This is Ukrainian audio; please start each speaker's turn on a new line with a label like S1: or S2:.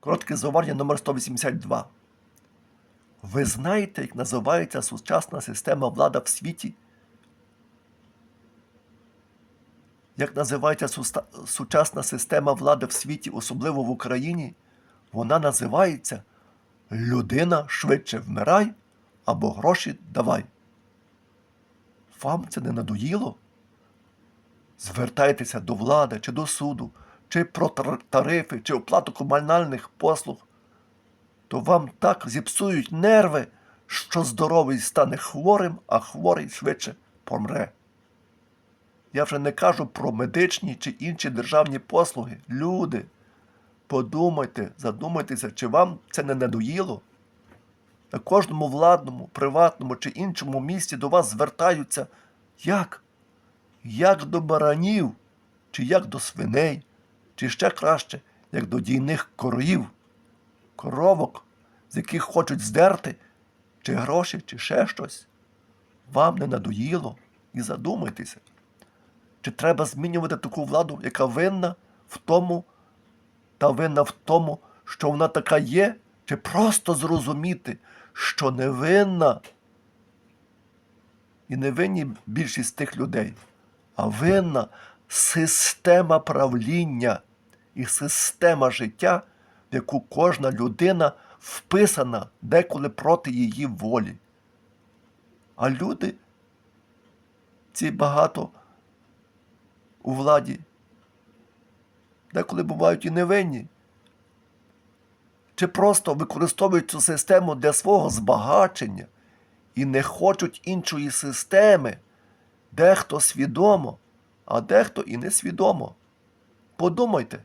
S1: Коротке зауваження номер 182. Ви знаєте, як називається сучасна система влада в світі? Як називається сучасна система влади в світі, особливо в Україні? Вона називається Людина швидше вмирай або гроші давай. Вам це не надоїло? Звертайтеся до влади чи до суду, чи про тарифи, чи оплату комунальних послуг, то вам так зіпсують нерви, що здоровий стане хворим, а хворий швидше помре. Я вже не кажу про медичні чи інші державні послуги. Люди, подумайте, задумайтеся, чи вам це не надоїло? На кожному владному, приватному чи іншому місці до вас звертаються як? Як до баранів, чи як до свиней, чи ще краще, як до дійних корів, коровок, з яких хочуть здерти, чи гроші, чи ще щось. Вам не надоїло і задумайтеся, чи треба змінювати таку владу, яка винна в тому, та винна в тому, що вона така є, чи просто зрозуміти, що не винна. І не винні більшість тих людей, а винна система правління і система життя, в яку кожна людина вписана деколи проти її волі. А люди, ці багато у владі, деколи бувають і невинні. Чи просто використовують цю систему для свого збагачення і не хочуть іншої системи, дехто свідомо, а дехто і несвідомо. Подумайте,